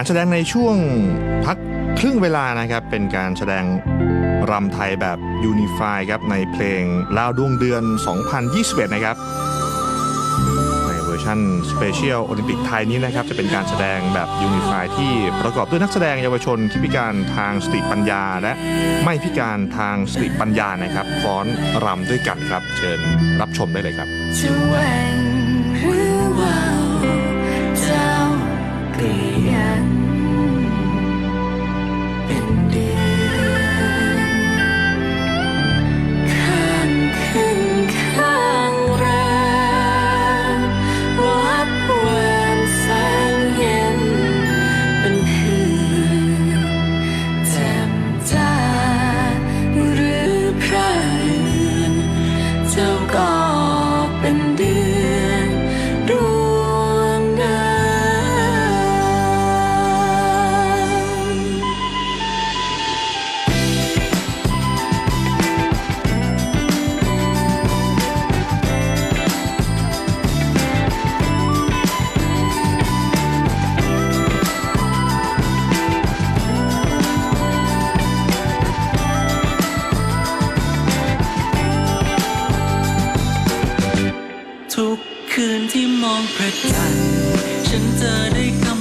การแสดงในช่วงพักครึ่งเวลานะครับเป็นการแสดงรำไทยแบบยูนิฟายครับในเพลงลาวดวงเดือน 2021 นะครับ ในเวอร์ชันสเปเชียลโอลิมปิกไทยนี้นะครับจะเป็นการแสดงแบบยูนิฟายที่ประกอบด้วยนักแสดงเยาวชนที่พิการทางสติปัญญา และไม่พิการทางสติปัญญานะครับฟ้อนรำด้วยกันครับ เชิญรับชมได้เลยครับ องพระจันทร์ฉันจะได้คำ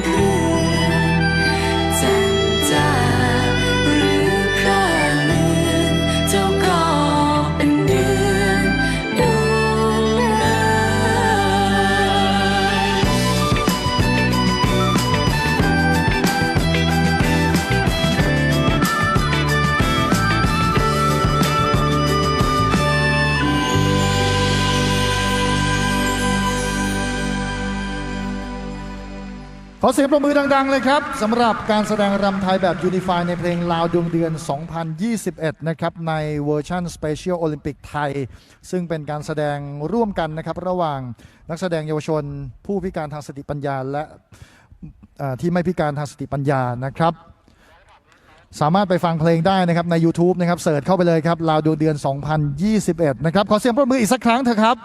เขอเสียงประมือดัง ๆ เลยครับสำหรับการแสดงรำไทยแบบยูนิฟายในเพลงลาวดวงเดือน 2021 นะครับในเวอร์ชันสเปเชียลโอลิมปิกไทย ซึ่งเป็นการแสดงร่วมกันนะครับ ระหว่างนักแสดงเยาวชน ผู้พิการทางสติปัญญา และที่ไม่พิการทางสติปัญญานะครับ สามารถไปฟังเพลงได้นะครับใน YouTube นะครับเสิร์ชเข้าไปเลยครับลาวดวงเดือน 2021 นะครับขอเสียงปรบมืออีกสักครั้งเถอะครับ